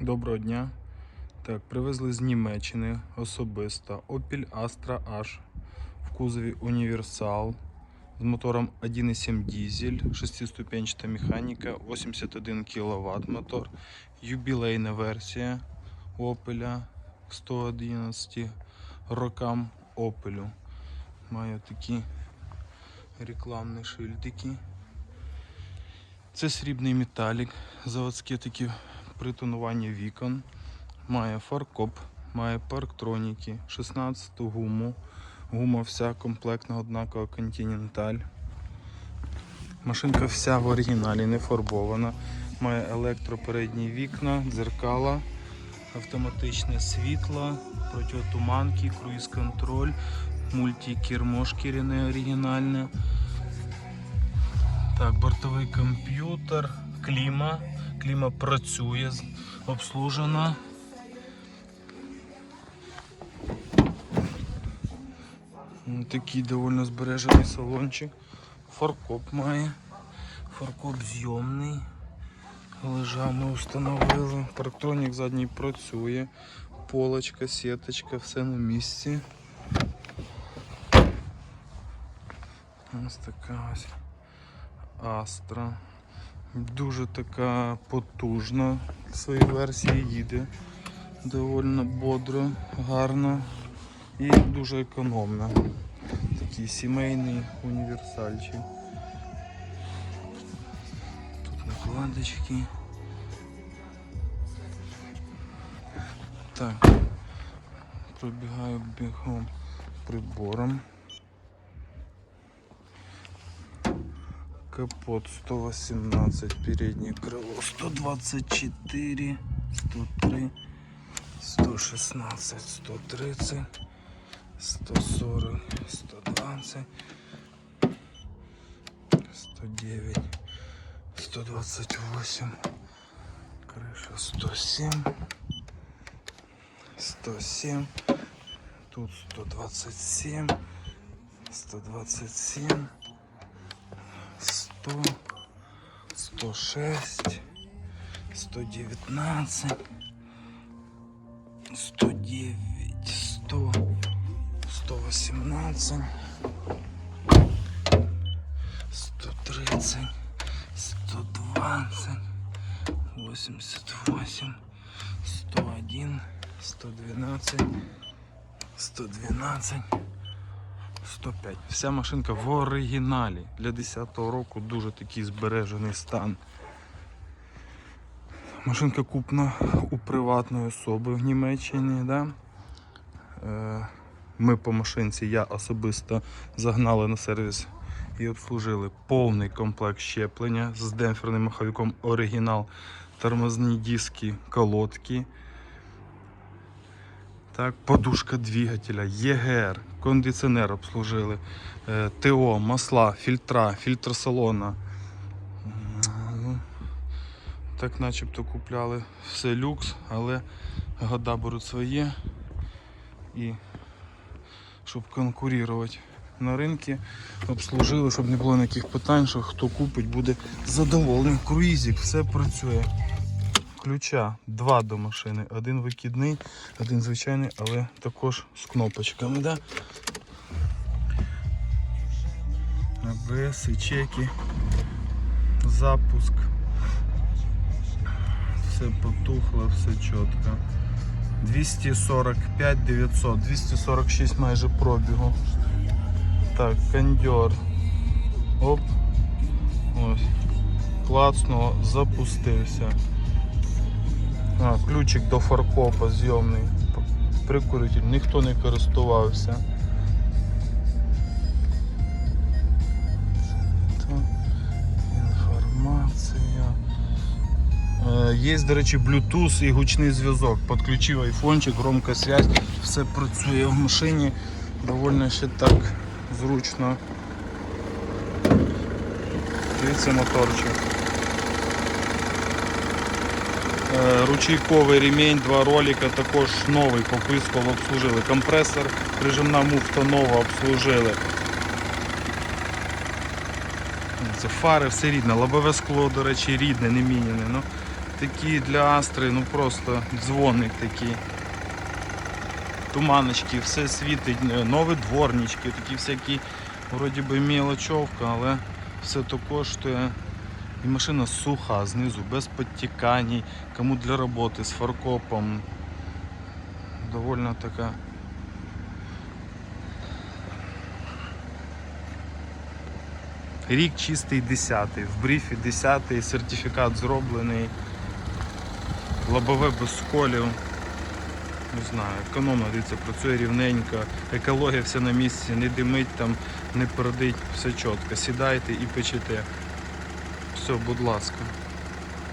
Доброго дня. Так, привезли з Німеччини особисто Opel Astra H в кузові Універсал з мотором 1.7 дизель, 6-ступенчата механіка, 81 кВт мотор, юбілейна версія Opel 111 рокам Opel. Має такі рекламні шильдики. Це срібний металік, заводське такі притонування вікон. Має фаркоп, має парктроніки, 16 гуму. Гума вся комплектна, однакова Continental. Машинка вся в оригіналі, не фарбована. Має електропередні вікна, дзеркала, автоматичне світло, протитуманки, круїз-контроль, мультикермо шкіряне оригінальне. Так, бортовий комп'ютер, кліма. Кліма працює, обслужена. Такий доволі збережений салончик. Фаркоп має. Фаркоп зйомний. Лежа ми встановили. Парктронік задній працює. Полочка, сіточка, все на місці. Ось така ось. Астра. Дуже така потужна в своїй версії їде. Довольно бодро, гарно і дуже економна. Такий сімейний універсальчик. Тут накладочки. Так, пробігаю бігом прибором. Капот 118, переднее крыло 124, 103, 116, 130, 140, 120, 109, 128, крыша 107, 107, тут 127, 127, 100, 106, 119, 109, 100, 118, 130, 120, 88, 101, 112, 112. 105. Вся машинка в оригіналі. Для 10-го року дуже такий збережений стан. Машинка куплена у приватної особи в Німеччині. Да? Е, Ми по машинці, я особисто загнали на сервіс і обслужили повний комплект щеплення з демпферним маховиком оригінал, тормозні диски, колодки. Так, подушка двигателя, ЄГР, кондиціонер обслужили, е, ТО, масла, фільтра, фільтр салона. Ну, так начебто купляли все люкс, але года беруть своє. І щоб конкурувати на ринку, обслужили, щоб не було ніяких питань, що хто купить, буде задоволений. Круїзик, все працює. Ключа два до машини. Один викидний, один звичайний, але також з кнопочками. Да? АБС, чеки, запуск. Все потухло, все чітко. 245 900, 246 майже пробігу. Так, кондьор. Оп. Ось. Клацнуло, запустився. А, ключик до фаркопа зйомний. Прикуритель, ніхто не користувався. Е, Є, до речі, Bluetooth і гучний зв'язок. Підключив айфончик, громка связь, все працює в машині. Довольно ще так зручно. Дивіться моторчик. Е, Ручейковий ремінь, два ролика, також новий пописков обслужили. Компресор, прижимна муфта нова обслужили. Це фари, все рідне. Лобове скло, до речі, рідне, не міняне. Ну, такі для Астри, ну просто дзвоник такий. Туманочки, все світить, е, нові дворнички, такі всякі, вроді би мілочовка, але все то коштує. І машина суха, знизу, без підтікань, кому для роботи з фаркопом. Довольно така. Рік чистий 10 в брифі 10 сертифікат зроблений. Лобове без сколів. Не знаю, економно дивіться, працює рівненько, екологія вся на місці, не димить там, не пердить, все чітко. Сідайте і печете. Все, будь ласка.